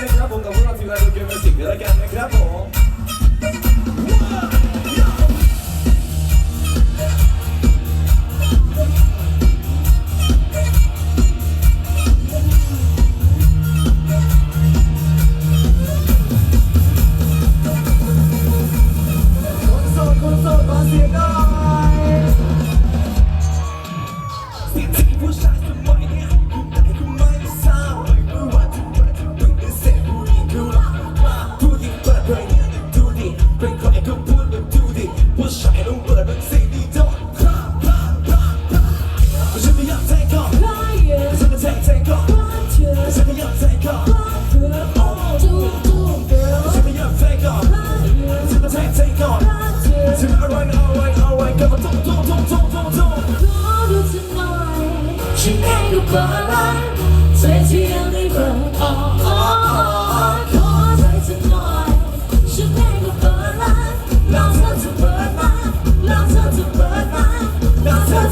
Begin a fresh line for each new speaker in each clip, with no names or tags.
กันนะครับผมกับพวกเราทีมงานโตเกียวมิวสิกเดี๋ยวแล้วกันนะครับผม She made a ball, says she only all.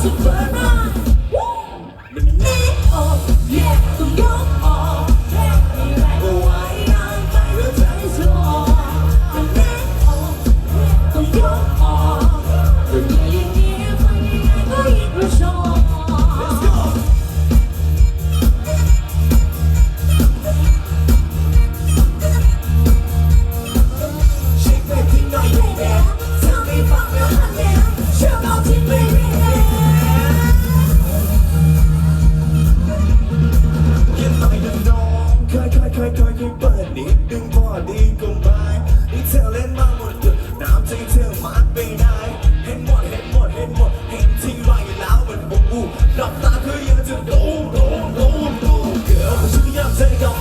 to fight. ดีก็ไม่นี่
เธอเล่นมาหม
ดเลยน้ำใจเธอมันไปไหนเห็นหมดเห็นหมดเห็นหมดเห็นที่ไรแล้วมันบูบูหลับตาคือยากจะดูดูดูดูเกิร์ลฉันอยากเทก่อน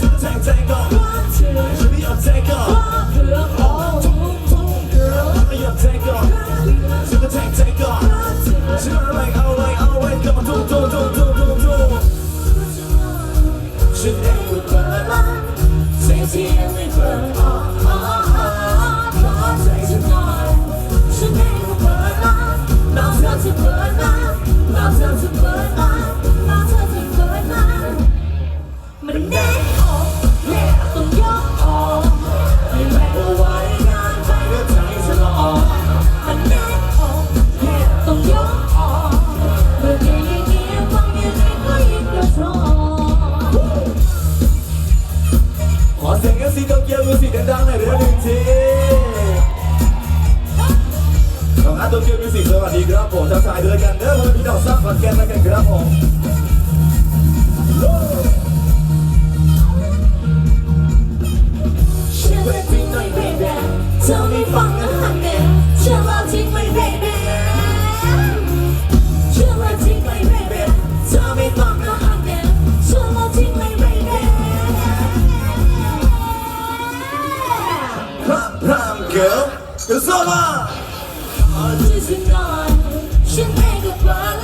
ฉันแทงแทงก่อนฉันอยากเทก่อนทุ่มทุ่มเกิร์ลฉันอยากเทก่อฉันจะแทงแทงก่อนฉันอะไรเ Burn my, my to burn my Cualquiera que grabo. Tell
me from the hundred, chill out, take my baby. Chill out, take my baby. Tell me from the hundred, chill out, take baby. Ram, ram, girl, it's.
All this is gone, she make a problem.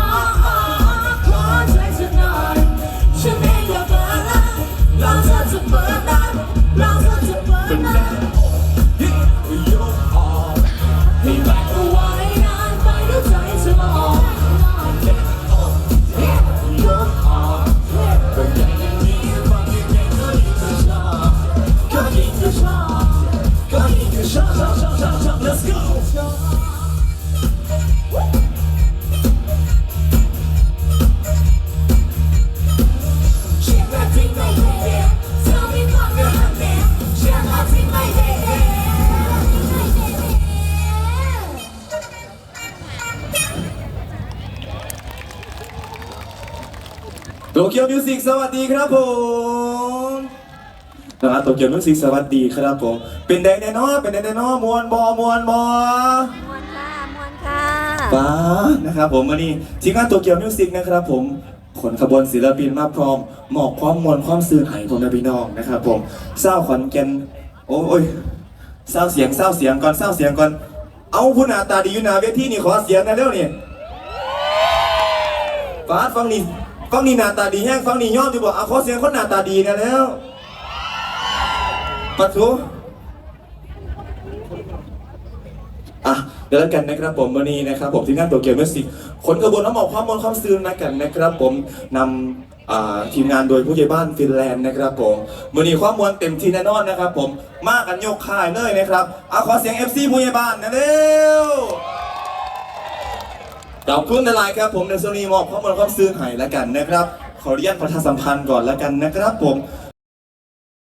เกี
ยวมิว
สิกสวัสดีครับผมนะครับโตเกียวมิวสิกสวัสดีครับผม เป็นไดแน่นอนเป็นไดแน่นอนมวนบอมวนบอ
มวนค่ะมวนค่ะ
ป้านะครับผมวันนี้ทีมงานโตเกียวมิวสิกนะครับผมขนขบวนศิลปินมาพร้อมมอบความมวลความซื่อให้พ่อแม่พี่น้องนะครับผมเศร้าขอนแก่นโอ้ยเศร้าเสียงเศร้าเสียงก่อนเศร้าเสียงก่อน เอาผู้หน้าตาดีอยู่หน้าเวทีนี่ขอเสียงหนะเร็วนี่ป้าดฟังนี่ ฟังนี่หน้าตาดีแห้งฟังนี่ยอดดีบ่เอาขอเสียงคนหน้าตาดีหนะแล้วปัทุอะเดี๋ยวแล้วกันนะครับผมวันนี้นะครับผมที่งานโตเกียวมิวสิกขนกระบวนน้ำหมอกความมนความซื่อนะกันนะครับผมนำทีมงานโดยผู้ใหญ่บ้านฟินแลนด์นะครับผมมือนี้ความมวลเต็มที่แน่นอนนะครับผมมากันยกค่ายเลยนะครับเอาขอเสียง FC ผู้ใหญ่บ้านนะเร็ว ขอบคุณหลายครับผมในส่วนนี้มอบข้อมูลความซื้อหายแล้วกันนะครับ ขออนุญาตประชาสัมพันธ์ก่อนแล้วกันนะครับผม